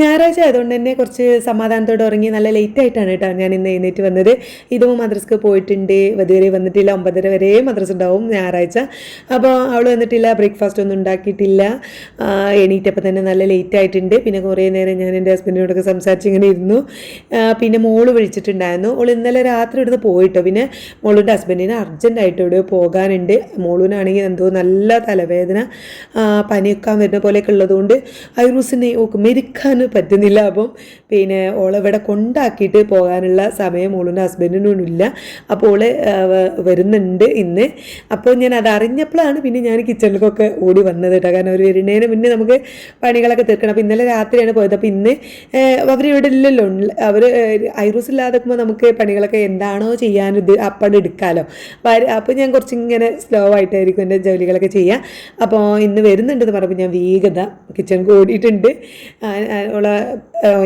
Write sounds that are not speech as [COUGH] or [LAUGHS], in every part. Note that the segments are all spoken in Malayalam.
ഞായറാഴ്ച ആയതുകൊണ്ട് തന്നെ കുറച്ച് സമാധാനത്തോടെ ഉറങ്ങി നല്ല ലേറ്റ് ആയിട്ടാണ് കേട്ടോ ഞാൻ ഇന്ന് എഴുന്നേറ്റ് വന്നത്. ഇതും മദ്രസ്ക്ക് പോയിട്ടുണ്ട്. വധുവരെ വന്നിട്ടില്ല. ഒമ്പതര വരെ മദ്രസ് ഉണ്ടാവും ഞായറാഴ്ച. അപ്പോൾ അവൾ വന്നിട്ടില്ല. ബ്രേക്ക്ഫാസ്റ്റ് ഒന്നും ഉണ്ടാക്കിയിട്ടില്ല. എണീറ്റപ്പോൾ തന്നെ നല്ല ലേറ്റ് ആയിട്ടുണ്ട്. പിന്നെ കുറേ നേരം ഞാൻ എന്റെ ഹസ്ബൻഡിനോടൊക്കെ സംസാരിച്ച് ഇങ്ങനെ ഇരുന്നു. പിന്നെ മോൾ വിളിച്ചിട്ടുണ്ടായിരുന്നു. അവൾ ഇന്നലെ രാത്രി ഇവിടുന്ന് പോയിട്ടോ. പിന്നെ മോളുടെ ഹസ്ബൻഡിന് അർജന്റായിട്ട് ഇവിടെ പോകാനുണ്ട്. മോളിനാണെങ്കിൽ എന്തോ നല്ല തലവേദന പനിയൊക്കെ വരുന്ന പോലെയൊക്കെ ഉള്ളതുകൊണ്ട് ഐറൂസിനെ ഓക്ക് മെരുക്കാൻ പറ്റുന്നില്ല. അപ്പം പിന്നെ ഓളെവിടെ കൊണ്ടാക്കിയിട്ട് പോകാനുള്ള സമയം ഓളിന്റെ ഹസ്ബൻഡിനും ഇല്ല. അപ്പോൾ ഓൾ വരുന്നുണ്ട് ഇന്ന്. അപ്പോൾ ഞാൻ അത് അറിഞ്ഞപ്പോഴാണ് പിന്നെ ഞാൻ കിച്ചണിലേക്കൊക്കെ ഓടി വന്നത് കേട്ടോ. കാരണം അവർ വരുന്നതിന് മുന്നേ നമുക്ക് പണികളൊക്കെ തീർക്കണം. അപ്പോൾ ഇന്നലെ രാത്രിയാണ് പോയത്. അപ്പോൾ ഇന്ന് അവരിവിടെ ഇല്ലല്ലോ. അവർ ഐറൂസ് ഇല്ലാതെ നോക്കുമ്പോൾ നമുക്ക് പണികളൊക്കെ എന്താണോ ചെയ്യാൻ ഇത് അപ്പാട് എടുക്കാമല്ലോ അപ്പോൾ ഞാൻ കുറച്ച് ഇങ്ങനെ സ്ലോ ആയിട്ടായിരിക്കും എന്റെ ജോലികളൊക്കെ ചെയ്യുക അപ്പോൾ ഇന്ന് വരുന്നുണ്ടെന്ന് പറയുമ്പോൾ ഞാൻ വേഗത കിച്ചൺ ഓടിയിട്ടുണ്ട്. ഓളെ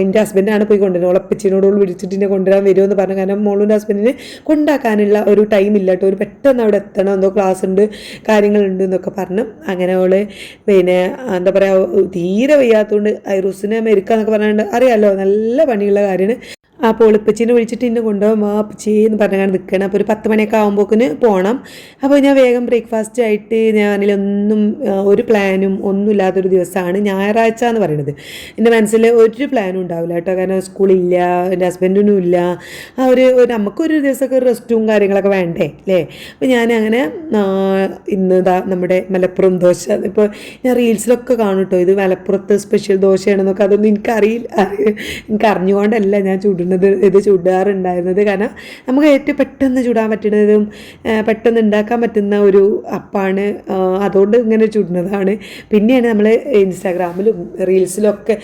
എന്റെ ഹസ്ബൻഡാണ് പോയി കൊണ്ടുവരുന്നത്. ഓളെ അപ്പച്ചിനോട് ഓൾ വിളിച്ചിട്ട് എന്നെ കൊണ്ടുവരാൻ വരുമെന്ന് പറഞ്ഞു. കാരണം മോളുടെ ഹസ്ബൻഡിനെ കൊണ്ടാക്കാനുള്ള ഒരു ടൈം ഇല്ല കേട്ടോ. ഒരു പെട്ടെന്ന് അവിടെ എത്തണം. എന്തോ ക്ലാസ് ഉണ്ട് കാര്യങ്ങളുണ്ട് എന്നൊക്കെ പറഞ്ഞു. അങ്ങനെ അവൾ പിന്നെ എന്താ പറയുക തീരെ വയ്യാത്തതുകൊണ്ട് ഐറൂസിനെ മെരുക്കുക എന്നൊക്കെ പറഞ്ഞുകൊണ്ട് അറിയാമല്ലോ നല്ല പണിയുള്ള കാര്യമാണ്. അപ്പോൾ ഒളിപ്പച്ചീനെ വിളിച്ചിട്ട് ഇന്ന് കൊണ്ടുപോകും. വാ അപ്പച്ചി എന്ന് പറഞ്ഞാൽ നിൽക്കണം അപ്പോൾ ഒരു പത്ത് മണിയൊക്കെ ആകുമ്പോക്കിന് പോകണം അപ്പോൾ ഞാൻ വേഗം ബ്രേക്ക്ഫാസ്റ്റ് ആയിട്ട് ഞാനിലൊന്നും ഒന്നും ഒരു പ്ലാനും ഒന്നും ഇല്ലാത്തൊരു ദിവസമാണ് ഞായറാഴ്ച എന്ന് പറയുന്നത്. എന്റെ മനസ്സിൽ ഒരു പ്ലാനും ഉണ്ടാവില്ല കേട്ടോ. കാരണം സ്കൂളില്ല എന്റെ ഹസ്ബൻഡിനും ഇല്ല. ആ ഒരു നമുക്കൊരു ദിവസമൊക്കെ റെസ്റ്റും കാര്യങ്ങളൊക്കെ വേണ്ടേ അല്ലേ? അപ്പോൾ ഞാൻ അങ്ങനെ ആ, ഇന്ന് ഇതാ നമ്മുടെ മലപ്പുറം ദോശ. ഇപ്പോൾ ഞാൻ റീൽസിലൊക്കെ കാണും കേട്ടോ. ഇത് മലപ്പുറത്ത് സ്പെഷ്യൽ ദോശയാണെന്നൊക്കെ അതൊന്നും എനിക്കറിയില്ല. എനിക്ക് അറിഞ്ഞുകൊണ്ടല്ല ഞാൻ ചുടുന്നത് ഇത് ചുടാറുണ്ടായിരുന്നത്. കാരണം നമുക്ക് ഏറ്റവും പെട്ടെന്ന് ചുടാൻ പറ്റുന്നതും പെട്ടെന്ന് ഉണ്ടാക്കാൻ പറ്റുന്ന ഒരു അപ്പാണ് അതുകൊണ്ട് ഇങ്ങനെ ചുടുന്നതാണ്. പിന്നെയാണ് നമ്മൾ ഇൻസ്റ്റാഗ്രാമിലും റീൽസിലൊക്കെ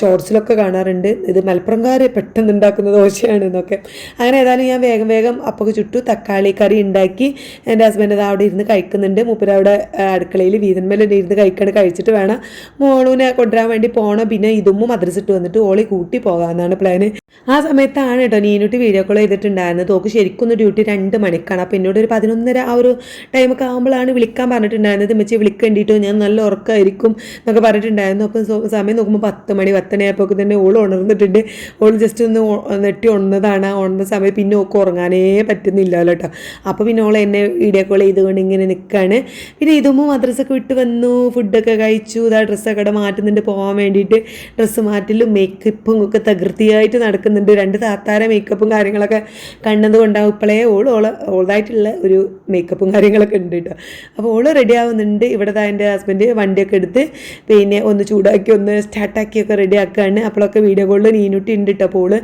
ഷോർട്സിലൊക്കെ കാണാറുണ്ട്. ഇത് മലപ്പുറംകാർ പെട്ടെന്ന് ഉണ്ടാക്കുന്ന ദോശയാണ് എന്നൊക്കെ. അങ്ങനെ ഏതായാലും ഞാൻ വേഗം വേഗം അപ്പൊക്കെ ചുട്ടു തക്കാളി കറി ഉണ്ടാക്കി. എന്റെ ഹസ്ബൻഡ് അത് അവിടെ ഇരുന്ന് കഴിക്കുന്നുണ്ട്. മൂപ്പര് അവിടെ അടുക്കളയിൽ വീതന്മേൽ ഇരുന്ന് കഴിക്കണം കഴിച്ചിട്ട് വേണം മോളൂനെ കൊണ്ടുവരാൻ വേണ്ടി പോകണം പിന്നെ ഇതും മദ്രസിട്ട് വന്നിട്ട് ഓളി കൂട്ടി പോകാമെന്നാണ് പ്ലാന് ആ സമയത്താണ് കേട്ടോ നീനുട്ടി വീഡിയോ കോൾ ചെയ്തിട്ടുണ്ടായിരുന്നത്. തോക്ക് ശരിക്കും ഡ്യൂട്ടി രണ്ട് മണിക്കാണ്. അപ്പോൾ എന്നോട് ഒരു പതിനൊന്നര ആ ഒരു ടൈമൊക്കെ ആകുമ്പോഴാണ് വിളിക്കാൻ പറഞ്ഞിട്ടുണ്ടായിരുന്നത്. മെച്ചി വിളിക്കേണ്ടിട്ടോ ഞാൻ നല്ല ഉറക്കമായിരിക്കും എന്നൊക്കെ പറഞ്ഞിട്ടുണ്ടായിരുന്നു. അപ്പോൾ സമയം നോക്കുമ്പോൾ പത്ത് മണി പത്തനയായപ്പോൾ തന്നെ ഓൾ ഉണർന്നിട്ടുണ്ട്. ഓൾ ജസ്റ്റ് ഒന്ന് നെട്ടി ഉണർന്നതാണ്. ആ ഉണർന്ന സമയം പിന്നെ ഓക്ക് ഉറങ്ങാനേ പറ്റുന്നില്ലല്ലോ കേട്ടോ. അപ്പോൾ പിന്നെ ഓൾ എന്നെ വീഡിയോ കോൾ ചെയ്തുകൊണ്ട് ഇങ്ങനെ നിൽക്കുകയാണ് പിന്നെ ഇതുമ്പോൾ മദ്രസൊക്കെ വിട്ട് വന്നു ഫുഡൊക്കെ കഴിച്ചു ഇതാ ഡ്രസ്സൊക്കെ മാറ്റുന്നുണ്ട് പോകാൻ വേണ്ടിയിട്ട്. ഡ്രസ്സ് മാറ്റലും മേക്കപ്പും ഒക്കെ തകൃതിയായിട്ട് നടക്കുന്നുണ്ട്. രണ്ട് താത്താര മേക്കപ്പും കാര്യങ്ങളൊക്കെ കണ്ടത് കൊണ്ടാണ് ഇപ്പോഴേ ഓൾ ഓൾ ഓളതായിട്ടുള്ള ഒരു മേക്കപ്പും കാര്യങ്ങളൊക്കെ ഉണ്ട് കേട്ടോ അപ്പോൾ ഓൾ റെഡി ആവുന്നുണ്ട്. ഇവിടെ എന്റെ ഹസ്ബൻഡ് വണ്ടിയൊക്കെ എടുത്ത് പിന്നെ ഒന്ന് ചൂടാക്കി ഒന്ന് സ്റ്റാർട്ടാക്കിയൊക്കെ റെഡി ആക്കുകയാണ് അപ്പോഴൊക്കെ വീഡിയോ കോളിൽ നീനുട്ടി ഉണ്ട് കേട്ടോ അപ്പോൾ ഓൾ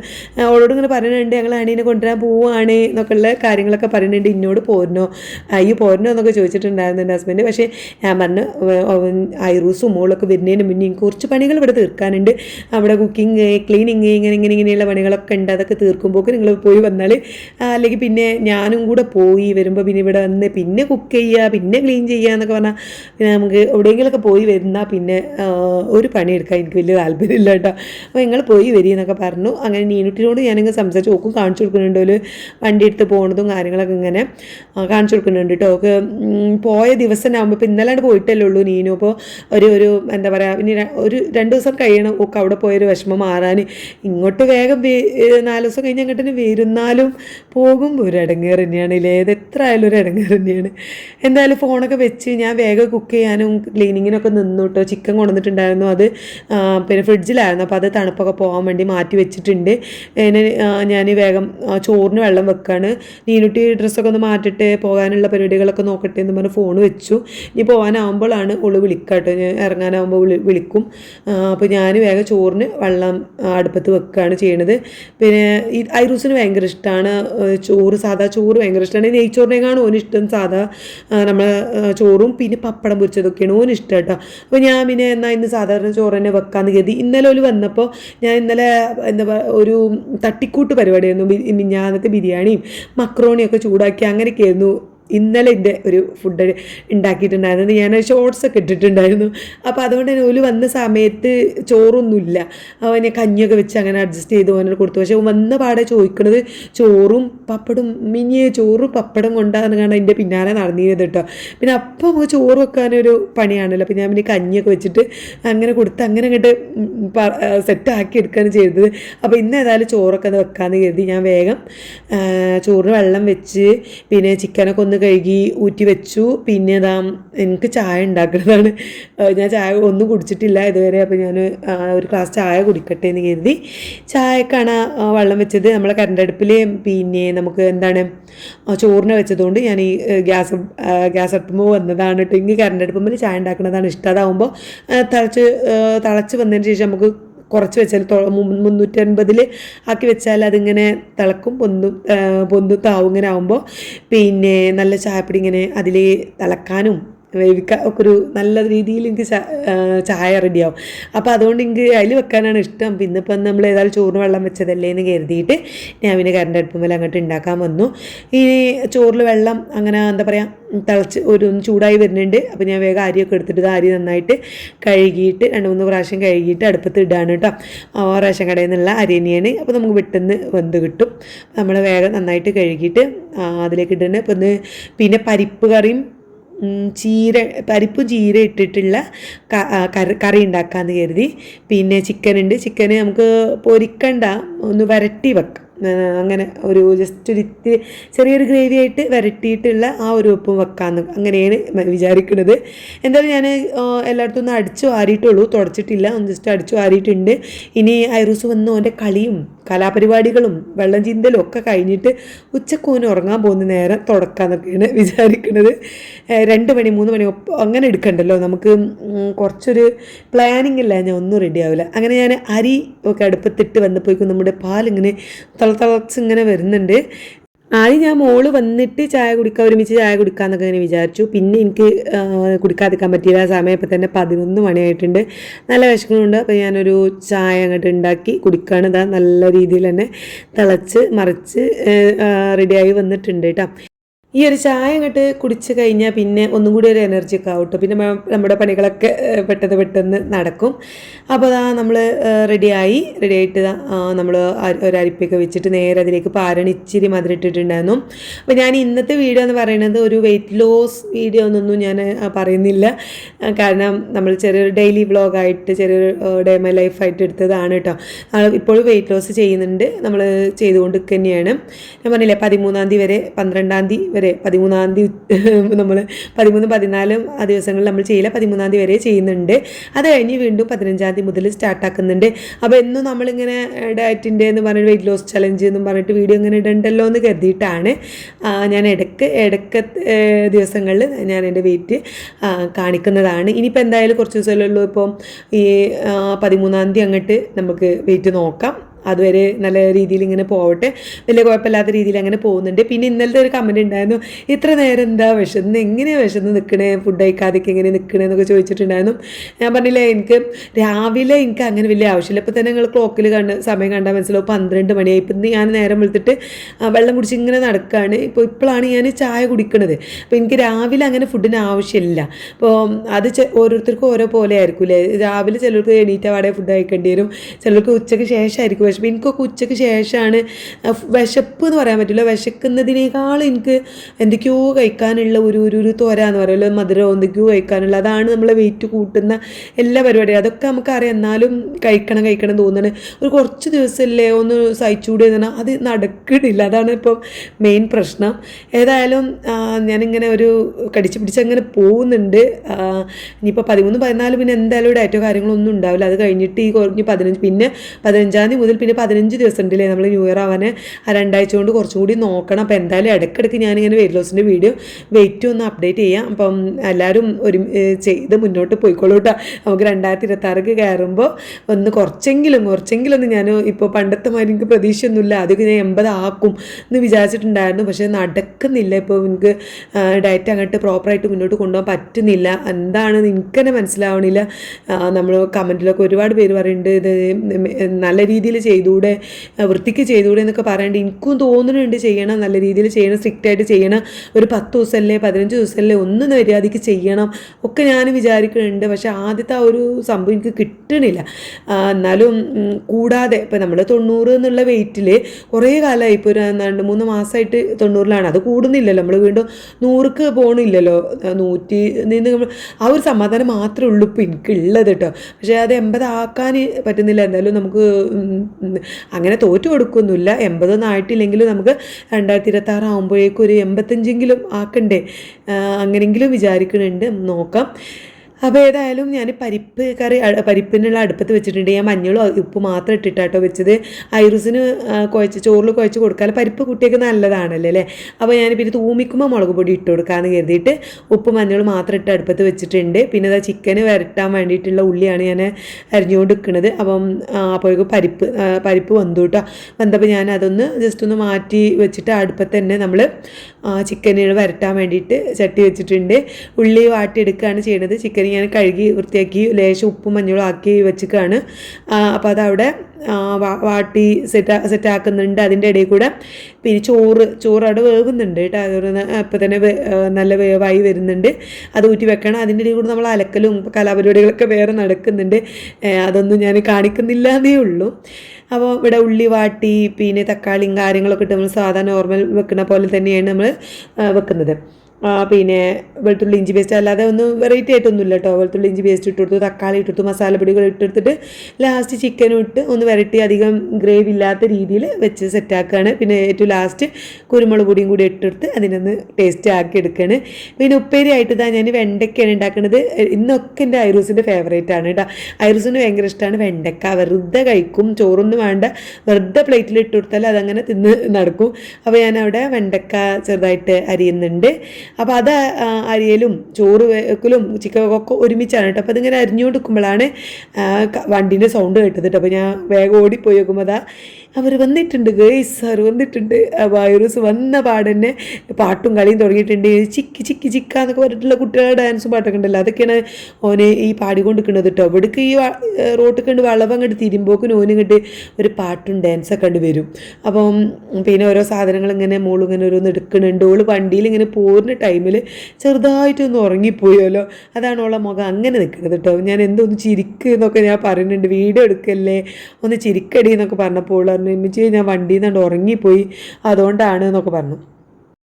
ഓളോട് ഇങ്ങനെ പറയുന്നുണ്ട് ഞങ്ങൾ അണീനെ കൊണ്ടുവരാൻ പോവുകയാണ് എന്നൊക്കെയുള്ള കാര്യങ്ങളൊക്കെ പറയുന്നുണ്ട് ഇന്നോട് പോരണോ അയ്യോ പോരണോ എന്നൊക്കെ ചോദിച്ചിട്ടുണ്ടായിരുന്നു എന്റെ ഹസ്ബൻഡ് പക്ഷേ ഞാൻ പറഞ്ഞു "അവ- അവൻ ഐറൂസും മോളൊക്കെ വരുന്നതിന് മുന്നേ കുറച്ച് പണികൾ ഇവിടെ തീർക്കാനുണ്ട്. അവിടെ കുക്കിംഗ് ക്ലീനിങ് ഇങ്ങനെ ഇങ്ങനെ ഇങ്ങനെയുള്ള പണികളൊക്കെ ഉണ്ട് അതൊക്കെ തീർക്കുമ്പോൾ നിങ്ങൾ പോയി വന്നാൽ അല്ലെങ്കിൽ പിന്നെ ഞാനും കൂടെ പോയി വരുമ്പോൾ പിന്നെ ഇവിടെ വന്ന് പിന്നെ കുക്ക് ചെയ്യുക പിന്നെ ക്ലീൻ ചെയ്യുക എന്നൊക്കെ പറഞ്ഞാൽ പിന്നെ നമുക്ക് എവിടെയെങ്കിലുമൊക്കെ പോയി വരുന്നാൽ പിന്നെ ഒരു പണി എടുക്കാൻ എനിക്ക് വലിയ താല്പര്യമില്ല കേട്ടോ. അപ്പോൾ നിങ്ങൾ പോയി വരിക എന്നൊക്കെ പറഞ്ഞു. അങ്ങനെ നീനുട്ടിനോട് ഞാനിങ്ങനെ സംസാരിച്ച് ഓക്കും കാണിച്ചു കൊടുക്കുന്നുണ്ട്. ഒരു വണ്ടി എടുത്ത് പോകുന്നതും കാര്യങ്ങളൊക്കെ ഇങ്ങനെ കാണിച്ചു കൊടുക്കുന്നുണ്ട് കേട്ടോ. ഒക്കെ പോയ ദിവസം ആകുമ്പോൾ ഇപ്പോൾ ഇന്നലെ പോയിട്ടല്ലേ ഉള്ളൂ നീനു. അപ്പോൾ ഒരു ഒരു എന്താ പറയുക ഇനി ഒരു രണ്ട് ദിവസം കഴിയണം ഒക്കെ അവിടെ പോയൊരു വിഷമം മാറാൻ ഇങ്ങോട്ട് വേഗം നാല് ദിവസം കഴിഞ്ഞ് അങ്ങോട്ട് വരുന്നാലും പോകുമ്പോൾ ഒരു ഇടങ്ങേറ് തന്നെയാണ്. ഏത് എത്ര ആയാലും ഒരു ഇടങ്ങേറ് തന്നെയാണ്. എന്തായാലും ഫോണൊക്കെ വെച്ച് ഞാൻ വേഗം കുക്ക് ചെയ്യാനും ക്ലീനിങ്ങിനൊക്കെ നിന്നു കേട്ടോ. ചിക്കൻ കൊണ്ടുവന്നിട്ടുണ്ടായിരുന്നു അത്. പിന്നെ ഫ്രിഡ്ജിലായിരുന്നു അപ്പോൾ അത് തണുപ്പൊക്കെ പോകാൻ വേണ്ടി മാറ്റി വെച്ചിട്ടുണ്ട്. പിന്നെ ഞാൻ വേഗം ചോറിന് വെള്ളം വെക്കാണ്. നീനുട്ടി ഡ്രസ്സൊക്കെ ഒന്ന് മാറ്റിട്ട് പോകാനുള്ള പരിപാടികളൊക്കെ നോക്കട്ടെ എന്ന് പറഞ്ഞ് ഫോൺ വെച്ചു. ഇനി പോകാനാവുമ്പോഴാണ് ഓൾ വിളിക്കുക കേട്ടോ. ഞാൻ ഇറങ്ങാനാവുമ്പോൾ വിളി വിളിക്കും. അപ്പോൾ ഞാൻ വേഗം ചോറിന് വെള്ളം അടുപ്പത്ത് വെക്കുകയാണ് ചെയ്യണത്. പിന്നെ ഈ ഐറൂസിന് ഭയങ്കര ഇഷ്ടമാണ് ചോറ് സാധാ ചോറ് ഭയങ്കര ഇഷ്ടമാണ് നെയ്ച്ചോറിനേക്കാണ് ഓന് ഇഷ്ടം സാധാ നമ്മൾ ചോറും പിന്നെ പപ്പടം പൊരിച്ചതൊക്കെയാണ് ഓന് ഇഷ്ടം കേട്ടോ. അപ്പോൾ ഞാൻ പിന്നെ എന്നാൽ ഇന്ന് സാധാരണ ചോറ് തന്നെ വെക്കാമെന്ന് കരുതി. ഇന്നലെ ഒരു വന്നപ്പോൾ ഞാൻ ഇന്നലെ എന്താ ഒരു തട്ടിക്കൂട്ട് പരിപാടിയായിരുന്നു. മിഞ്ഞാന്നത്തെ ബിരിയാണിയും മക്രോണിയൊക്കെ ചൂടാക്കി അങ്ങനെയൊക്കെയായിരുന്നു. ഇന്നലെ എന്റെ ഒരു ഫുഡ് ഉണ്ടാക്കിയിട്ടുണ്ടായിരുന്നത് ഞാൻ ഷോർട്സൊക്കെ ഇട്ടിട്ടുണ്ടായിരുന്നു. അപ്പോൾ അതുകൊണ്ട് തന്നെ ഓൽ വന്ന സമയത്ത് ചോറൊന്നുമില്ല. അവനെ കഞ്ഞിയൊക്കെ വെച്ച് അങ്ങനെ അഡ്ജസ്റ്റ് ചെയ്ത് ഓനോട് കൊടുത്തു. പക്ഷേ വന്ന പാടെ ചോദിക്കണത് ചോറും പപ്പടും മിനിയെ ചോറും പപ്പടം കൊണ്ടാന്ന് കാണാൻ എന്റെ പിന്നാലെ നടന്നിരുന്നത് കേട്ടോ. പിന്നെ അപ്പം നമുക്ക് ചോറ് വെക്കാനൊരു പണിയാണല്ലോ. അപ്പം ഞാൻ പിന്നെ കഞ്ഞിയൊക്കെ വെച്ചിട്ട് അങ്ങനെ കൊടുത്ത് അങ്ങനെ അങ്ങോട്ട് സെറ്റാക്കി എടുക്കുകയാണ് ചെയ്തത്. അപ്പോൾ ഇന്ന് ഏതായാലും ചോറൊക്കെ അത് വെക്കാമെന്ന് കരുതി. ഞാൻ വേഗം ചോറിന് വെള്ളം വെച്ച് പിന്നെ ചിക്കനൊക്കെ ഒന്ന് കഴുകി ഊറ്റി വെച്ചു. പിന്നെ അതാ എനിക്ക് ചായ ഉണ്ടാക്കുന്നതാണ്. ഞാൻ ചായ ഒന്നും കുടിച്ചിട്ടില്ല ഇതുവരെ. അപ്പോൾ ഞാൻ ഒരു ഗ്ലാസ് ചായ കുടിക്കട്ടെ എന്ന് കരുതി. ചായക്കാണ് വെള്ളം വെച്ചത്. നമ്മളെ കരണ്ടടുപ്പിൽ പിന്നെ നമുക്ക് എന്താണ് ചോറിനെ വെച്ചതുകൊണ്ട് ഞാൻ ഈ ഗ്യാസ് ഗ്യാസ് അടുപ്പുമ്പോൾ വന്നതാണ് കേട്ടോ എനിക്ക് കരണ്ടടുപ്പുമ്പോൾ ചായ ഉണ്ടാക്കുന്നതാണ് ഇഷ്ടം. അതാവുമ്പോൾ തിളച്ച് തിളച്ച് വന്നതിന് ശേഷം നമുക്ക് കുറച്ച് വെച്ചാൽ മുന്നൂറ്റൻപതിൽ ആക്കി വെച്ചാൽ അതിങ്ങനെ തിളക്കും പൊന്നു പൊന്തും താവും ഇങ്ങനെ ആകുമ്പോൾ പിന്നെ നല്ല ചായപ്പൊടി ഇങ്ങനെ അതിൽ തിളക്കാനും വേവിക്കാൻ ഒക്കെ ഒരു നല്ല രീതിയിൽ എനിക്ക് ചായ റെഡിയാവും അപ്പോൾ അതുകൊണ്ട് എനിക്ക് അതിൽ വെക്കാനാണ് ഇഷ്ടം. പിന്നെ ഇപ്പം നമ്മൾ ഏതായാലും ചോറിന് വെള്ളം വെച്ചതല്ലേ എന്ന് കരുതിയിട്ട് ഞാൻ പിന്നെ കറണ്ട് അടുപ്പുമ്പോൾ അങ്ങോട്ട് ഉണ്ടാക്കാൻ വന്നു. ഈ ചോറിൽ വെള്ളം അങ്ങനെ എന്താ പറയുക തിളച്ച് ഒരു ചൂടായി വരുന്നുണ്ട്. അപ്പോൾ ഞാൻ വേഗം അരിയൊക്കെ എടുത്തിട്ട് അരി നന്നായിട്ട് കഴുകിയിട്ട് രണ്ട് മൂന്ന് പ്രാവശ്യം കഴുകിയിട്ട് അടുപ്പത്ത് ഇടാണ് കേട്ടോ. റേഷൻ കടയിൽ നിന്നുള്ള അരി തന്നെയാണ്. അപ്പോൾ നമുക്ക് പെട്ടെന്ന് വെന്ത് കിട്ടും. നമ്മൾ വേഗം നന്നായിട്ട് കഴുകിയിട്ട് അതിലേക്ക് ഒന്ന് പിന്നെ പരിപ്പ് കറിയും ചീര പരിപ്പ് ചീര ഇട്ടിട്ടുള്ള കറി ഉണ്ടാക്കാമെന്ന് കരുതി. പിന്നെ ചിക്കൻ ഉണ്ട്. ചിക്കന് നമുക്ക് പൊരിക്കണ്ട ഒന്ന് വരട്ടി വെക്കാം. അങ്ങനെ ഒരു ജസ്റ്റ് ഒരു ഇത്തിരി ചെറിയൊരു ഗ്രേവി ആയിട്ട് വരട്ടിയിട്ടുള്ള ആ ഒരു ഉപ്പും വെക്കാമെന്ന് അങ്ങനെയാണ് വിചാരിക്കുന്നത്. എന്തായാലും ഞാൻ എല്ലായിടത്തും ഒന്ന് അടിച്ചു വാരിയിട്ടുള്ളൂ. തുടച്ചിട്ടില്ല. ഒന്ന് ജസ്റ്റ് അടിച്ചു വാരിയിട്ടുണ്ട്. ഇനി ഐറൂസ് വന്ന് ഓന്റെ കളിയും കലാപരിപാടികളും വെള്ളം ചിന്തലും ഒക്കെ കഴിഞ്ഞിട്ട് ഉച്ചയ്ക്ക് ഓന് ഉറങ്ങാൻ പോകുന്ന നേരം തുടക്കാന്നൊക്കെയാണ് [LAUGHS] വിചാരിക്കുന്നത്. രണ്ട് മണി മൂന്ന് മണി അങ്ങനെ എടുക്കണ്ടല്ലോ. നമുക്ക് കുറച്ചൊരു പ്ലാനിങ് ഇല്ല. ഞാൻ ഒന്നും റെഡി ആവില്ല അങ്ങനെ ഞാൻ അരി ഒക്കെ അടുപ്പത്തിട്ട് വന്നപ്പോഴേക്കും നമ്മുടെ പാലിങ്ങനെ തള ഇങ്ങനെ വരുന്നുണ്ട്. ആദ്യം ഞാൻ മോൾ വന്നിട്ട് ചായ കുടിക്കാൻ ഒരുമിച്ച് ചായ കുടിക്കാന്നൊക്കെ ഇങ്ങനെ വിചാരിച്ചു. പിന്നെ എനിക്ക് കുടിക്കാതിരിക്കാൻ പറ്റിയില്ല. സമയം ഇപ്പം തന്നെ പതിനൊന്ന് മണിയായിട്ടുണ്ട്. നല്ല വിശക്കുന്നുണ്ട്. അപ്പോൾ ഞാനൊരു ചായ അങ്ങോട്ട് ഉണ്ടാക്കി കുടിക്കുകയാണ് നല്ല രീതിയിൽ തന്നെ തിളച്ച് മറിച്ച് റെഡിയായി വന്നിട്ടുണ്ട് കേട്ടോ. ഈ ഒരു ചായ അങ്ങോട്ട് കുടിച്ച് കഴിഞ്ഞാൽ പിന്നെ ഒന്നും കൂടി ഒരു എനർജി ഒക്കെ ആവട്ടോ പിന്നെ നമ്മുടെ പണികളൊക്കെ പെട്ടെന്ന് പെട്ടെന്ന് നടക്കും. അപ്പോൾ അതാ നമ്മൾ റെഡിയായി റെഡി ആയിട്ട് നമ്മൾ ഒരു അരിപ്പൊക്കെ വെച്ചിട്ട് നേരെ അതിലേക്ക് പാരണ ഇച്ചിരി മധുരം ഇട്ടിട്ടുണ്ടായിരുന്നു. അപ്പോൾ ഞാൻ ഇന്നത്തെ വീഡിയോ എന്ന് പറയുന്നത് ഒരു വെയിറ്റ് ലോസ് വീഡിയോ എന്നൊന്നും ഞാൻ പറയുന്നില്ല. കാരണം നമ്മൾ ചെറിയൊരു ഡെയിലി വ്ളോഗായിട്ട് ചെറിയൊരു ഡേ മൈ ലൈഫായിട്ട് എടുത്തതാണ് കേട്ടോ ഇപ്പോഴും വെയിറ്റ് ലോസ് ചെയ്യുന്നുണ്ട്. നമ്മൾ ചെയ്തുകൊണ്ട് തന്നെയാണ് ഞാൻ പറഞ്ഞില്ലേ പതിമൂന്നാം തീയതി വരെ പന്ത്രണ്ടാം തീയതി വരെ പതിമൂന്നാം തീയതി നമ്മൾ പതിമൂന്ന് പതിനാലും ആ ദിവസങ്ങളിൽ നമ്മൾ ചെയ്യില്ല പതിമൂന്നാം തീയതി വരെ ചെയ്യുന്നുണ്ട്. അത് കഴിഞ്ഞ് വീണ്ടും പതിനഞ്ചാം തീയതി മുതൽ സ്റ്റാർട്ടാക്കുന്നുണ്ട് അപ്പോൾ എന്നും നമ്മളിങ്ങനെ ഡയറ്റിന്റെ എന്ന് പറഞ്ഞിട്ട് വെയിറ്റ് ലോസ് ചലഞ്ച് എന്നും പറഞ്ഞിട്ട് വീഡിയോ ഇങ്ങനെ ഇടണ്ടല്ലോ എന്ന് കരുതിയിട്ടാണ് ഞാൻ ഇടയ്ക്ക് ഇടയ്ക്ക് ദിവസങ്ങളിൽ ഞാൻ എന്റെ വെയിറ്റ് കാണിക്കുന്നതാണ്. ഇനിയിപ്പോൾ എന്തായാലും കുറച്ച് ദിവസമല്ലേ ഉള്ളൂ. ഇപ്പം ഈ പതിമൂന്നാം തീയതി അങ്ങോട്ട് നമുക്ക് വെയിറ്റ് നോക്കാം. അതുവരെ നല്ല രീതിയിൽ ഇങ്ങനെ പോവട്ടെ. വലിയ കുഴപ്പമില്ലാത്ത രീതിയിൽ അങ്ങനെ പോകുന്നുണ്ട്. പിന്നെ ഇന്നലത്തെ ഒരു കമന്റ് ഉണ്ടായിരുന്നു ഇത്ര നേരം എന്താ വിശന്ന് എങ്ങനെയാണ് വിശന്ന് നിൽക്കണേ ഫുഡ് കഴിക്കാതൊക്കെ എങ്ങനെ നിൽക്കണേ എന്നൊക്കെ ചോദിച്ചിട്ടുണ്ടായിരുന്നു. ഞാൻ പറഞ്ഞില്ലേ എനിക്ക് രാവിലെ എനിക്ക് അങ്ങനെ വലിയ ആവശ്യമില്ല. ഇപ്പോൾ തന്നെ നിങ്ങൾ ക്ലോക്കിൽ കണ്ട് സമയം കണ്ടാൽ മനസ്സിലാവും. പന്ത്രണ്ട് മണിയായി. ഇപ്പം ഞാൻ നേരം വെളുത്തിട്ട് വെള്ളം കുടിച്ച് ഇങ്ങനെ നടക്കുകയാണ് ഇപ്പോൾ ഇപ്പോഴാണ് ഞാൻ ചായ കുടിക്കണത്. അപ്പോൾ എനിക്ക് രാവിലെ അങ്ങനെ ഫുഡിന് ആവശ്യമില്ല. അപ്പോൾ അത് ഓരോരുത്തർക്കും ഓരോ പോലെ ആയിരിക്കും രാവിലെ ചിലർക്ക് എണീറ്റ പാടെ ഫുഡ് കഴിക്കേണ്ടി വരും. ചിലർക്ക് ഉച്ചയ്ക്ക് ശേഷമായിരിക്കും വിശപ്പ് എനിക്കൊക്കെ ഉച്ചയ്ക്ക് ശേഷമാണ് വിശപ്പ് എന്ന് പറയാൻ പറ്റില്ല. വിശക്കുന്നതിനേക്കാൾ എനിക്ക് എന്തൊക്കെയോ കഴിക്കാനുള്ള ഒരു ഒരു ഒരു തോര എന്ന് പറയുമല്ലോ മധുരം എന്തൊക്കെയോ കഴിക്കാനുള്ള അതാണ് നമ്മളെ വെയിറ്റ് കൂട്ടുന്ന എല്ലാ പരിപാടിയും അതൊക്കെ നമുക്കറിയാം. എന്നാലും കഴിക്കണം കഴിക്കണം തോന്നുന്നത് ഒരു കുറച്ച് ദിവസമല്ലേ ഒന്ന് സഹിച്ചുകൂടി എന്ന് പറഞ്ഞാൽ അത് നടക്കണില്ല അതാണ് ഇപ്പം മെയിൻ പ്രശ്നം. ഏതായാലും ഞാനിങ്ങനെ ഒരു കടിച്ചു പിടിച്ച് അങ്ങനെ പോകുന്നുണ്ട്. ഇനിയിപ്പോൾ പതിമൂന്ന് പതിനാല് പിന്നെ എന്തായാലും ഡയറ്റോ കാര്യങ്ങളൊന്നും ഉണ്ടാവില്ല. അത് കഴിഞ്ഞിട്ട് ഈ കുറഞ്ഞ് പതിനഞ്ച് പിന്നെ പതിനഞ്ചാം തീയതി മുതൽ പിന്നെ പതിനഞ്ച് ദിവസം ഉണ്ടല്ലേ നമ്മൾ ന്യൂ ഇയർ ആവാൻ ആ രണ്ടാഴ്ച കൊണ്ട് കുറച്ചും കൂടി നോക്കണം. അപ്പോൾ എന്തായാലും ഇടയ്ക്കിടയ്ക്ക് ഞാനിങ്ങനെ വെയിറ്റ് ലോസിന്റെ വീഡിയോ വെയിറ്റ് ഒന്ന് അപ്ഡേറ്റ് ചെയ്യാം. അപ്പം എല്ലാവരും ഒരു ചെയ്ത് മുന്നോട്ട് പോയിക്കോളൂ കേട്ടോ നമുക്ക് രണ്ടായിരത്തി ഇരുപത്താറിക്ക് കയറുമ്പോൾ ഒന്ന് കുറച്ചെങ്കിലും കുറച്ചെങ്കിലും ഒന്ന് ഞാൻ ഇപ്പോൾ പണ്ടത്തെ മാതിരി എനിക്ക് പ്രതീക്ഷയൊന്നുമില്ല. അതൊക്കെ ഞാൻ എൺപതാക്കും എന്ന് വിചാരിച്ചിട്ടുണ്ടായിരുന്നു. പക്ഷേ നടക്കുന്നില്ല. ഇപ്പോൾ എനിക്ക് ഡയറ്റ് അങ്ങോട്ട് പ്രോപ്പറായിട്ട് മുന്നോട്ട് കൊണ്ടുപോകാൻ പറ്റുന്നില്ല. എന്താണ് എനിക്ക് തന്നെ മനസ്സിലാവണില്ല. നമ്മൾ കമന്റിലൊക്കെ ഒരുപാട് പേര് പറയുന്നുണ്ട് ഇത് നല്ല രീതിയിൽ ചെയ്തുകൂടെ വൃത്തിക്ക് ചെയ്തുകൂടെ എന്നൊക്കെ പറയാണ്ട്. എനിക്കും തോന്നുന്നുണ്ട് ചെയ്യണം നല്ല രീതിയിൽ ചെയ്യണം സ്ട്രിക്റ്റ് ആയിട്ട് ചെയ്യണം. ഒരു പത്ത് ദിവസമല്ലേ പതിനഞ്ച് ദിവസമല്ലേ ഒന്ന് മര്യാദയ്ക്ക് ചെയ്യണം ഒക്കെ ഞാൻ വിചാരിക്കുന്നുണ്ട് പക്ഷേ ആദ്യത്തെ ആ ഒരു സംഭവം എനിക്ക് കിട്ടണില്ല. എന്നാലും കൂടാതെ ഇപ്പം നമ്മൾ തൊണ്ണൂറ് എന്നുള്ള വെയിറ്റിൽ കുറേ കാലമായി. ഇപ്പോൾ ഒരു രണ്ട് മൂന്ന് മാസമായിട്ട് തൊണ്ണൂറിലാണ്. അത് കൂടുന്നില്ലല്ലോ. നമ്മൾ വീണ്ടും നൂറുക്ക് പോകണില്ലല്ലോ നൂറ്റി നിന്ന് ആ ഒരു സമാധാനം മാത്രമേ ഉള്ളൂ ഇപ്പോൾ എനിക്കുള്ളത് കേട്ടോ. പക്ഷേ അത് എൺപതാക്കാൻ പറ്റുന്നില്ല. എന്തായാലും നമുക്ക് അങ്ങനെ തോറ്റു കൊടുക്കുന്നില്ല. എൺപതൊന്നും ആയിട്ടില്ലെങ്കിലും നമുക്ക് രണ്ടായിരത്തി ഇരുപത്തി ആറ് ആകുമ്പോഴേക്കും ഒരു എൺപത്തഞ്ചെങ്കിലും ആക്കണ്ടേ? അങ്ങനെങ്കിലും വിചാരിക്കുന്നുണ്ട്. നോക്കാം. അപ്പോൾ ഏതായാലും ഞാൻ പരിപ്പ് കറി പരിപ്പിനുള്ള അടുപ്പത്ത് വെച്ചിട്ടുണ്ട്. ഞാൻ മഞ്ഞളും ഉപ്പ് മാത്രം ഇട്ടിട്ടാട്ടോ വെച്ചത്. ഐറിസിന് കുഴച്ച് ചോറിൽ കുഴച്ച് കൊടുക്കാൻ പരിപ്പ് കുട്ടിയൊക്കെ നല്ലതാണല്ലോ അല്ലേ? അപ്പോൾ ഞാൻ പിന്നെ തൂമിക്കുമ്പോൾ മുളക് പൊടി ഇട്ട് കൊടുക്കാമെന്ന് കരുതിയിട്ട് ഉപ്പ് മഞ്ഞൾ മാത്രം ഇട്ട് അടുപ്പത്ത് വെച്ചിട്ടുണ്ട്. പിന്നെ അതാ ചിക്കന് വരട്ടാൻ വേണ്ടിയിട്ടുള്ള ഉള്ളിയാണ് ഞാൻ അരിഞ്ഞുകൊണ്ടിരിക്കുന്നത് അപ്പം അപ്പോഴേക്കും പരിപ്പ് പരിപ്പ് വന്നു കേട്ടോ. വന്നപ്പോൾ ഞാൻ അതൊന്ന് ജസ്റ്റ് ഒന്ന് മാറ്റി വെച്ചിട്ട് അടുപ്പത്ത് തന്നെ നമ്മൾ ചിക്കനുകൾ വരട്ടാൻ വേണ്ടിയിട്ട് ചട്ടി വെച്ചിട്ടുണ്ട്. ഉള്ളി വാട്ടിയെടുക്കുകയാണ് ചെയ്യുന്നത് ചിക്കൻ ഞാൻ കഴുകി വൃത്തിയാക്കി ലേശം ഉപ്പും മഞ്ഞളും ആക്കി വെച്ചിക്കാണ് അപ്പോൾ അതവിടെ വാട്ടി സെറ്റ് സെറ്റാക്കുന്നുണ്ട് അതിന്റെ ഇടയിൽ കൂടെ പിന്നെ ചോറ് ചോറ് അവിടെ വേവുന്നുണ്ട് കേട്ടോ. അതുകൊണ്ട് അപ്പം തന്നെ നല്ല വേവായി വരുന്നുണ്ട്. അത് ഊറ്റി വെക്കണം. അതിന്റെ ഇടയിൽ കൂടെ നമ്മൾ അലക്കലും കലാപരിപാടികളൊക്കെ വേറെ നടക്കുന്നുണ്ട്. അതൊന്നും ഞാൻ കാണിക്കുന്നില്ല എന്നേ ഉള്ളൂ. അപ്പോൾ ഇവിടെ ഉള്ളി വാട്ടി പിന്നെ തക്കാളിയും കാര്യങ്ങളൊക്കെ ഇട്ട് നമ്മൾ സാധാരണ നോർമൽ വെക്കുന്ന പോലെ തന്നെയാണ് നമ്മൾ വെക്കുന്നത്. പിന്നെ വെളുത്തുള്ളി ഇഞ്ചി പേസ്റ്റ് അല്ലാതെ ഒന്നും വെറൈറ്റി ആയിട്ടൊന്നുമില്ല കേട്ടോ വെളുത്തുള്ളി ഇഞ്ചി പേസ്റ്റ് ഇട്ട് കൊടുത്തു തക്കാളി ഇട്ടെടുത്തു മസാലപ്പൊടികൾ ഇട്ടെടുത്തിട്ട് ലാസ്റ്റ് ചിക്കനും ഇട്ട് ഒന്ന് വരട്ടി അധികം ഗ്രേവി ഇല്ലാത്ത രീതിയിൽ വെച്ച് സെറ്റാക്കുകയാണ് പിന്നെ ഏറ്റവും ലാസ്റ്റ് കുരുമുളക് പൊടിയും കൂടി ഇട്ടെടുത്ത് അതിനൊന്ന് ടേസ്റ്റ് ആക്കി എടുക്കുകയാണ് പിന്നെ ഉപ്പേരി ആയിട്ട് ഇതാ ഞാൻ വെണ്ടയ്ക്കാണ് ഉണ്ടാക്കുന്നത് ഇന്നൊക്കെ എന്റെ ഐറൂസിന്റെ ഫേവറേറ്റ് ആണ് കേട്ടോ ഐറൂസിന് ഭയങ്കര ഇഷ്ടമാണ് വെണ്ടക്ക. വെറുതെ കഴിക്കും. ചോറൊന്നും വേണ്ട. വെറുതെ പ്ലേറ്റിൽ ഇട്ട് കൊടുത്താൽ അതങ്ങനെ തിന്ന് നടക്കും. അപ്പോൾ ഞാൻ അവിടെ ചെറുതായിട്ട് അരിയുന്നുണ്ട്. അപ്പോൾ അത് അരിയലും ചോറ് വെക്കലും ചിക്കൻ ഒക്കെ ഒരുമിച്ചാണ് കേട്ടോ. അപ്പോൾ അതിങ്ങനെ അരിഞ്ഞുകൊണ്ട് നിൽക്കുമ്പോഴാണ് വണ്ടീന്റെ സൗണ്ട് കേട്ടത് കേട്ടോ. അപ്പോൾ ഞാൻ വേഗം ഓടിപ്പോയി നോക്കുമ്പോൾ അതാ അവർ വന്നിട്ടുണ്ട് ഗേഴ്സ് സാർ വന്നിട്ടുണ്ട്. വൈറസ് വന്ന പാടന്നെ പാട്ടും കളിയും തുടങ്ങിയിട്ടുണ്ട്. ചിക്കി ചിക്കി ചിക്ക എന്നൊക്കെ പറഞ്ഞിട്ടുള്ള കുട്ടികളുടെ ഡാൻസും പാട്ടൊക്കെ ഉണ്ടല്ലോ. അതൊക്കെയാണ് ഓന് ഈ പാടിക്കൊണ്ടിരിക്കുന്നത് കേട്ടോ. ഇവിടേക്ക് ഈ റോട്ടിൽ കണ്ട് വളവ് അങ്ങോട്ട് തിരുമ്പോക്കിന് ഓന് ഒരു പാട്ടും ഡാൻസൊക്കെ കണ്ട് വരും. അപ്പം പിന്നെ ഓരോ സാധനങ്ങൾ ഇങ്ങനെ മോളും ഇങ്ങനെ ഓരോന്ന് എടുക്കുന്നുണ്ട്. ഓൾ വണ്ടിയിൽ ഇങ്ങനെ പോരുന്ന ടൈമിൽ ചെറുതായിട്ടൊന്ന് ഉറങ്ങിപ്പോയല്ലോ അതാണ് ഓളെ മുഖം. അങ്ങനെ നിൽക്കുന്നത് കേട്ടോ. ഞാൻ എന്തോന്ന് ചിരിക്കുക എന്നൊക്കെ ഞാൻ പറയുന്നുണ്ട്. വീഡിയോ എടുക്കല്ലേ? ഒന്ന് ചിരിക്കടി എന്നൊക്കെ പറഞ്ഞപ്പോൾ പറഞ്ഞു ഇമ്മച്ചി ഞാൻ വണ്ടിയിൽ നിന്നുകൊണ്ട് ഉറങ്ങിപ്പോയി അതുകൊണ്ടാണ് എന്നൊക്കെ പറഞ്ഞു.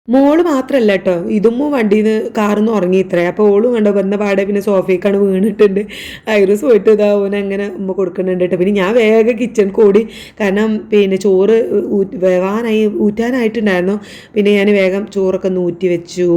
മോൾ മാത്രമല്ല കേട്ടോ ഇതും വണ്ടിയിൽ നിന്ന് കാർന്ന് ഉറങ്ങി ഇത്രേ. അപ്പോൾ ഓളും കണ്ടോ വന്ന പാടെ പിന്നെ സോഫയ്ക്കാണ് വീണിട്ടുണ്ട്. ഐറസ് പോയിട്ട് ഇതാ ഓന അങ്ങനെ ഉമ്മ കൊടുക്കുന്നുണ്ട് കേട്ടോ പിന്നെ ഞാൻ വേഗം കിച്ചൺ കൂടി കാരണം പിന്നെ ചോറ് വേവാനായി ഊറ്റാനായിട്ടുണ്ടായിരുന്നു. പിന്നെ ഞാൻ വേഗം ചോറൊക്കെ ഒന്ന് ഊറ്റി വെച്ചു.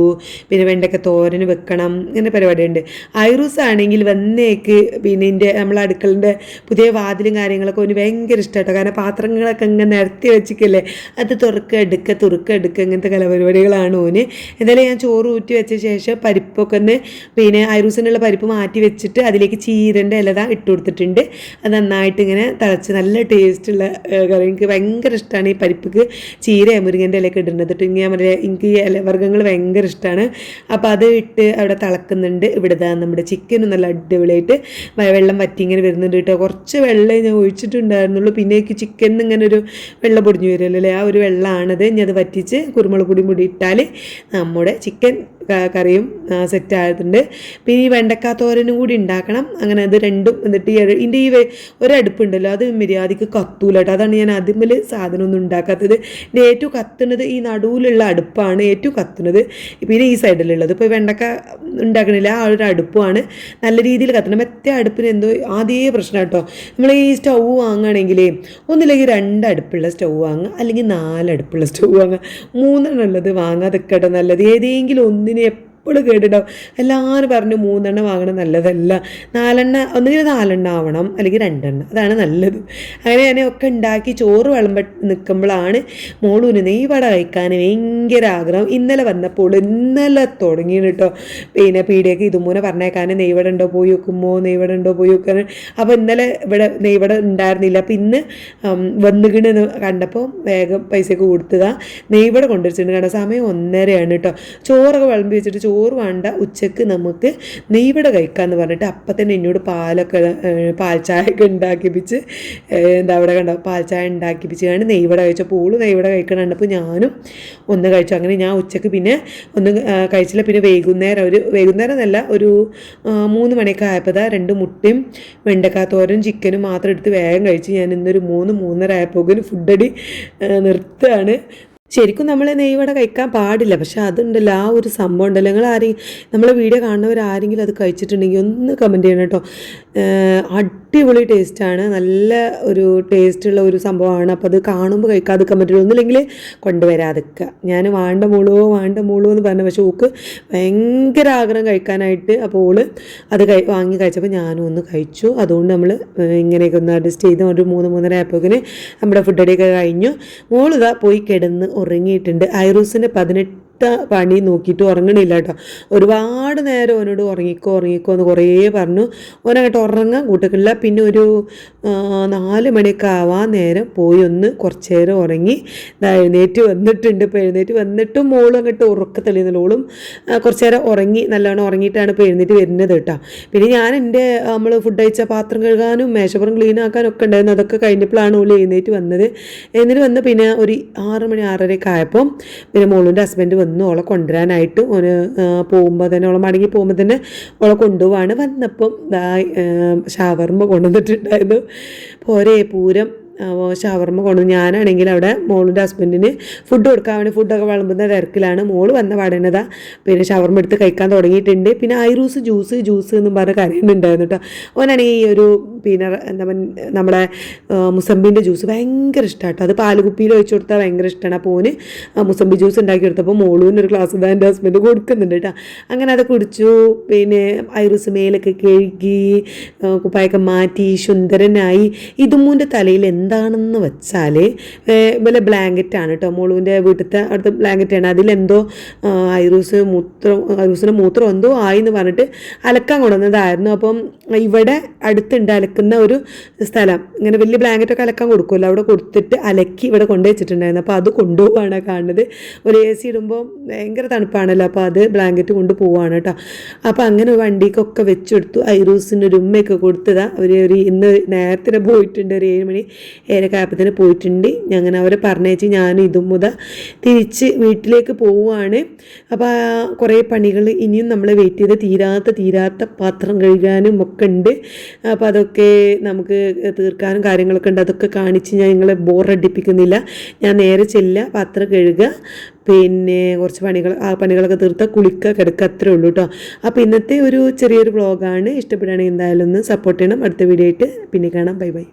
പിന്നെ വെണ്ടയ്ക്ക തോരന് വെക്കണം. ഇങ്ങനെ പരിപാടിയുണ്ട്. ഐറൂസ് ആണെങ്കിൽ വന്നേക്ക് പിന്നെ എന്റെ നമ്മളെ അടുക്കളന്റെ പുതിയ വാതിലും കാര്യങ്ങളൊക്കെ ഒന്ന് ഭയങ്കര ഇഷ്ടമായിട്ടോ കാരണം പാത്രങ്ങളൊക്കെ ഇങ്ങനെ നിരത്തി വെച്ചിക്കല്ലേ. അത് തുറക്കുക എടുക്കുക തുറക്കുക എടുക്കുക ഇങ്ങനത്തെ കലപരിപാടികളാണ് ഓന്. എന്തായാലും ഞാൻ ചോറ് ഊറ്റി വെച്ച ശേഷം പരിപ്പൊക്കെ ഒന്ന് പിന്നെ ഐറൂസിനുള്ള പരിപ്പ് മാറ്റി വെച്ചിട്ട് അതിലേക്ക് ചീരന്റെ ഇലത ഇട്ട് കൊടുത്തിട്ടുണ്ട്. അത് നന്നായിട്ട് ഇങ്ങനെ തിളച്ച് നല്ല ടേസ്റ്റുള്ള കറി. എനിക്ക് ഭയങ്കര ഇഷ്ടമാണ് ഈ പരിപ്പിക്ക് ചീര മുരിങ്ങന്റെ ഇലയൊക്കെ ഇടുന്നത്. ഇങ്ങനെ മറ്റേ എനിക്ക് ഈ ഇല വർഗങ്ങൾ ഭയങ്കര ഇഷ്ടമാണ് അപ്പോൾ അത് ഇട്ട് അവിടെ തിളക്കുന്നുണ്ട്. ഇവിടെ നമ്മുടെ ചിക്കനും നല്ല അടിപൊളിയായിട്ട് വെള്ളം വറ്റി ഇങ്ങനെ വരുന്നുണ്ട് കേട്ടോ കുറച്ച് വെള്ളം ഞാൻ ഒഴിച്ചിട്ടുണ്ടായിരുന്നുള്ളൂ. പിന്നെ എനിക്ക് ചിക്കനിൽ ഇങ്ങനെ ഒരു വെള്ളം പൊടിഞ്ഞു വരുമല്ലോ അല്ലേ ആ ഒരു വെള്ളമാണത് ഇനി അത് വറ്റിച്ച് കുരുമുളക് പൊടി ഇട്ടാൽ നമ്മുടെ ചിക്കൻ കറിയും സെറ്റ് ആയിട്ടുണ്ട്. പിന്നെ ഈ വെണ്ടക്ക തോരനും കൂടി ഉണ്ടാക്കണം. അങ്ങനെ അത് രണ്ടും എന്നിട്ട് ഈ ഇതിന്റെ ഈ ഒരടുപ്പുണ്ടല്ലോ അത് മര്യാദയ്ക്ക് കത്തൂല കേട്ടോ. അതാണ് ഞാൻ അതിന്മേൽ സാധനമൊന്നും ഉണ്ടാക്കാത്തത്. ഇതിന്റെ ഏറ്റവും കത്തുന്നത് ഈ നടുവിലുള്ള അടുപ്പാണ് ഏറ്റവും കത്തുന്നത്. പിന്നെ ഈ സൈഡിലുള്ളത്. ഇപ്പോൾ വെണ്ടക്ക ഉണ്ടാക്കണില്ല ആ ഒരു അടുപ്പാണ് നല്ല രീതിയിൽ കത്തണം. മറ്റേ അടുപ്പിന് എന്തോ ആദ്യേ പ്രശ്നം കേട്ടോ. നമ്മൾ ഈ സ്റ്റൗ വാങ്ങുകയാണെങ്കിൽ ഒന്നില്ലെങ്കിൽ രണ്ട് അടുപ്പുള്ള സ്റ്റൗ വാങ്ങുക അല്ലെങ്കിൽ നാല് അടുപ്പുള്ള സ്റ്റൗ വാങ്ങുക. മൂന്നെണ്ണം ഉള്ളത് വാങ്ങാതൊക്കെ നല്ലത്. ഏതെങ്കിലും ഒന്നിന് എപ്പോഴും കേട്ടിട്ടുണ്ടാവും. എല്ലാവരും പറഞ്ഞു മൂന്നെണ്ണം വാങ്ങണം നല്ലതല്ല. നാലെണ്ണ ഒന്നുകിൽ നാലെണ്ണ ആവണം അല്ലെങ്കിൽ രണ്ടെണ്ണം. അതാണ് നല്ലത്. അങ്ങനെ ഞാൻ ഒക്കെ ഉണ്ടാക്കി ചോറ് വിളമ്പ നിൽക്കുമ്പോഴാണ് മോളൂന് നെയ്വട കഴിക്കാൻ ഭയങ്കര ആഗ്രഹം. ഇന്നലെ വന്നപ്പോൾ ഇന്നലെ തുടങ്ങി കേട്ടോ. പിന്നെ പീടിയൊക്കെ ഇതുമൂനെ പറഞ്ഞേക്കാൻ നെയ്വട ഉണ്ടോ പോയി വെക്കുമോ നെയ്വട ഉണ്ടോ പോയി വെക്കാൻ. അപ്പോൾ ഇന്നലെ ഇവിടെ നെയ്വട ഉണ്ടായിരുന്നില്ല. അപ്പോൾ ഇന്ന് വന്നുകിണെന്ന് കണ്ടപ്പോൾ വേഗം പൈസയൊക്കെ കൊടുത്തതാണ് നെയ്വട കൊണ്ടുവച്ചിട്ടുണ്ട്. കാരണം സമയം ഒന്നരയാണ് കേട്ടോ. ചോറൊക്കെ വിളമ്പി വെച്ചിട്ട് ചോറ് വേണ്ട ഉച്ചയ്ക്ക് നമുക്ക് നെയ്വട കഴിക്കാമെന്ന് പറഞ്ഞിട്ട് അപ്പം തന്നെ എന്നോട് പാലൊക്കെ പാൽച്ചായൊക്കെ ഉണ്ടാക്കിപ്പിച്ച് എന്താ അവിടെ കണ്ടോ? പാൽ ചായ ഉണ്ടാക്കിപ്പിച്ച് കണ്ട് നെയ്വട കഴിച്ചപ്പോൾ ഓൾ നെയ്വട കഴിക്കണം കണ്ടപ്പോൾ ഞാനും ഒന്ന് കഴിച്ചു. അങ്ങനെ ഞാൻ ഉച്ചയ്ക്ക് പിന്നെ ഒന്ന് കഴിച്ചില്ല. പിന്നെ വൈകുന്നേരം ഒരു വൈകുന്നേരം എന്നല്ല ഒരു മൂന്ന് മണിയൊക്കെ ആയപ്പോൾ രണ്ട് മുട്ടയും വെണ്ടക്കാത്തോരനും ചിക്കനും മാത്രം എടുത്ത് വേഗം കഴിച്ച് ഞാൻ ഇന്നൊരു മൂന്ന് മൂന്നര ആയപ്പോൾ ഫുഡടി നിർത്തുകയാണ്. ശരിക്കും നമ്മൾ നെയ്വട കഴിക്കാൻ പാടില്ല. പക്ഷെ അതുണ്ടല്ലോ ആ ഒരു സംഭവം ഉണ്ടല്ലോ. നിങ്ങൾ ആരെങ്കിലും നമ്മളെ വീഡിയോ കാണുന്നവർ ആരെങ്കിലും അത് കഴിച്ചിട്ടുണ്ടെങ്കിൽ ഒന്ന് കമന്റ് ചെയ്യണം കേട്ടോ. അടിപൊളി ടേസ്റ്റാണ്. നല്ല ഒരു ടേസ്റ്റുള്ള ഒരു സംഭവമാണ്. അപ്പോൾ അത് കാണുമ്പോൾ കഴിക്കാതിരിക്കാൻ പറ്റുള്ളൂ ഒന്നില്ലെങ്കിൽ കൊണ്ടുവരാതിരിക്കുക ഞാൻ വാണ്ട മൂളോ വാണ്ട മൂളോ എന്ന് പറഞ്ഞു പക്ഷേ ഓക്ക് ഭയങ്കര ആഗ്രഹം കഴിക്കാനായിട്ട് അപ്പോൾ ഓൾ അത് കഴി വാങ്ങി കഴിച്ചപ്പോൾ ഞാനും ഒന്ന് കഴിച്ചു. അതുകൊണ്ട് നമ്മൾ ഇങ്ങനെയൊക്കെ ഒന്ന് അഡ്ജസ്റ്റ് ചെയ്ത് ഒരു മൂന്ന് മൂന്നര ആയപ്പോക്കിന് നമ്മുടെ ഫുഡ് ഫുഡടിയൊക്കെ കഴിഞ്ഞു. മോളിതാ പോയി കിടന്ന് ഉറങ്ങിയിട്ടുണ്ട്. ഐറൂസിന്റെ പതിനെട്ട് പണി നോക്കിയിട്ട് ഉറങ്ങണില്ല കേട്ടോ. ഒരുപാട് നേരം അവനോട് ഉറങ്ങിക്കോ ഉറങ്ങിക്കോ എന്ന് കുറേ പറഞ്ഞു. ഓനങ്ങോട്ട് ഉറങ്ങാൻ കൂട്ടക്കില്ല പിന്നെ ഒരു നാല് മണിയൊക്കെ ആവാൻ നേരം പോയി ഒന്ന് കുറച്ച് നേരം ഉറങ്ങി. എഴുന്നേറ്റ് വന്നിട്ടുണ്ട്. ഇപ്പോൾ എഴുന്നേറ്റ് വന്നിട്ടും മോളും അങ്ങോട്ട് ഉറക്ക തെളിയുന്നില്ല ഓളും കുറച്ച് നേരം ഉറങ്ങി നല്ലോണം ഉറങ്ങിയിട്ടാണ് ഇപ്പോൾ എഴുന്നേറ്റ് വരുന്നത് കേട്ടോ. പിന്നെ ഞാൻ എന്റെ നമ്മൾ ഫുഡ് കഴിച്ച പാത്രം കഴുകാനും മേശപ്പുറം ക്ലീൻ ആക്കാനും ഒക്കെ ഉണ്ടായിരുന്നു. അതൊക്കെ കഴിഞ്ഞപ്പോഴാണ് ഓൾ എഴുന്നേറ്റ് വന്നത്. എന്നിട്ട് വന്ന് പിന്നെ ഒരു ആറ് മണി ആറരയൊക്കെ ആയപ്പോൾ പിന്നെ മോളിന്റെ ഹസ്ബൻഡ് വന്നു ഓളെ കൊണ്ടുവരാനായിട്ട് ഓന് പോകുമ്പോൾ തന്നെ ഓളെ മടങ്ങി പോകുമ്പോൾ തന്നെ ഓളെ കൊണ്ടുപോവാണ് വന്നപ്പം ഷവർമ്മ കൊണ്ടുവന്നിട്ടുണ്ടായിരുന്നു. പോരേ പൂരം ഷവർമ്മ കൊണ്ടു ഞാനാണെങ്കിൽ അവിടെ മോളിന്റെ ഹസ്ബൻഡിന് ഫുഡ് കൊടുക്കാൻ വേണ്ടി ഫുഡൊക്കെ വിളമ്പുന്ന തിരക്കിലാണ്. മോൾ വന്ന പാടേണ്ടതാ പിന്നെ ഷവർമ്മ എടുത്ത് കഴിക്കാൻ തുടങ്ങിയിട്ടുണ്ട്. പിന്നെ ഐറൂസ് ജ്യൂസ് ജ്യൂസ് എന്നും പറഞ്ഞ് കരയുന്നുണ്ടായിരുന്നു കേട്ടോ ഓനാണെങ്കിൽ ഈ ഒരു പിന്നെ എന്താ നമ്മുടെ മുസമ്പിന്റെ ജ്യൂസ് ഭയങ്കര ഇഷ്ടമാട്ടോ അത് പാലുകുപ്പിയിൽ ഒഴിച്ചു കൊടുത്താൽ ഭയങ്കര ഇഷ്ടമാണ് അപ്പോൾ ഓന് മുസമ്പി ജ്യൂസ് ഉണ്ടാക്കി കൊടുത്തപ്പോൾ മോളൂന് ഒരു ഗ്ലാസ് ഇതാ എന്റെ ഹസ്ബൻഡ് കൊടുക്കുന്നുണ്ട് കേട്ടോ അങ്ങനെ അത് കുടിച്ചു. പിന്നെ ഐറൂസ് മേലൊക്കെ കഴുകി കുപ്പായൊക്കെ മാറ്റി സുന്ദരനായി. ഇതുമൂന്റെ തലയിൽ എന്താണെന്ന് വെച്ചാൽ വല്ല ബ്ലാങ്കറ്റാണ് കേട്ടോ മോളുവിന്റെ വീട്ടിലത്തെ അടുത്ത ബ്ലാങ്കറ്റാണ്. അതിലെന്തോ ഐറൂസ് മൂത്രം ഐറൂസിന്റെ മൂത്രം എന്തോ ആയി എന്ന് പറഞ്ഞിട്ട് അലക്കാൻ കൊണ്ടുവന്നതായിരുന്നു. അപ്പം ഇവിടെ അടുത്തുണ്ട് അലക്കുന്ന ഒരു സ്ഥലം. ഇങ്ങനെ വലിയ ബ്ലാങ്കറ്റൊക്കെ അലക്കാൻ കൊടുക്കുമല്ലോ അവിടെ കൊടുത്തിട്ട് അലക്കി ഇവിടെ കൊണ്ടു വെച്ചിട്ടുണ്ടായിരുന്നു അപ്പോൾ അത് കൊണ്ടുപോവാണ് കാണുന്നത്. ഒരു എ സി ഇടുമ്പോൾ ഭയങ്കര തണുപ്പാണല്ലോ. അപ്പോൾ അത് ബ്ലാങ്കറ്റ് കൊണ്ട് പോവാണ് കേട്ടോ അപ്പോൾ അങ്ങനെ വണ്ടിക്കൊക്കെ വെച്ചെടുത്തു. ഐറൂസിന്റെ ഒരു ഉമ്മയൊക്കെ കൊടുത്തതാണ് അവർ ഒരു ഇന്ന് നേരത്തിന് പോയിട്ടുണ്ട്. ഒരു ഏഴ് മണി ഏഴൊക്കെ ആയപ്പത്തിന് പോയിട്ടുണ്ട്. അങ്ങനെ അവരെ പറഞ്ഞേച്ച് ഞാൻ ഇതും മുതൽ തിരിച്ച് വീട്ടിലേക്ക് പോവുകയാണ് അപ്പോൾ കുറേ പണികൾ ഇനിയും നമ്മൾ വെയിറ്റ് ചെയ്ത് തീരാത്ത തീരാത്ത പാത്രം കഴുകാനും ഒക്കെ ഉണ്ട് അപ്പോൾ അതൊക്കെ നമുക്ക് തീർക്കാനും കാര്യങ്ങളൊക്കെ ഉണ്ട്. അതൊക്കെ കാണിച്ച് ഞാൻ നിങ്ങളെ ബോറടിപ്പിക്കുന്നില്ല ഞാൻ നേരെ ചെല്ലുക പാത്രം കഴുകുക. പിന്നെ കുറച്ച് പണികൾ ആ പണികളൊക്കെ തീർത്താൽ കുളിക്കുക കിടക്കുക അത്രേ ഉള്ളൂ കേട്ടോ അപ്പോൾ ഇന്നത്തെ ഒരു ചെറിയൊരു വ്ളോഗാണ് ഇഷ്ടപ്പെടുകയാണെങ്കിൽ എന്തായാലും ഒന്ന് സപ്പോർട്ട് ചെയ്യണം. അടുത്ത വീഡിയോ ആയിട്ട് പിന്നെ കാണാം. Bye bye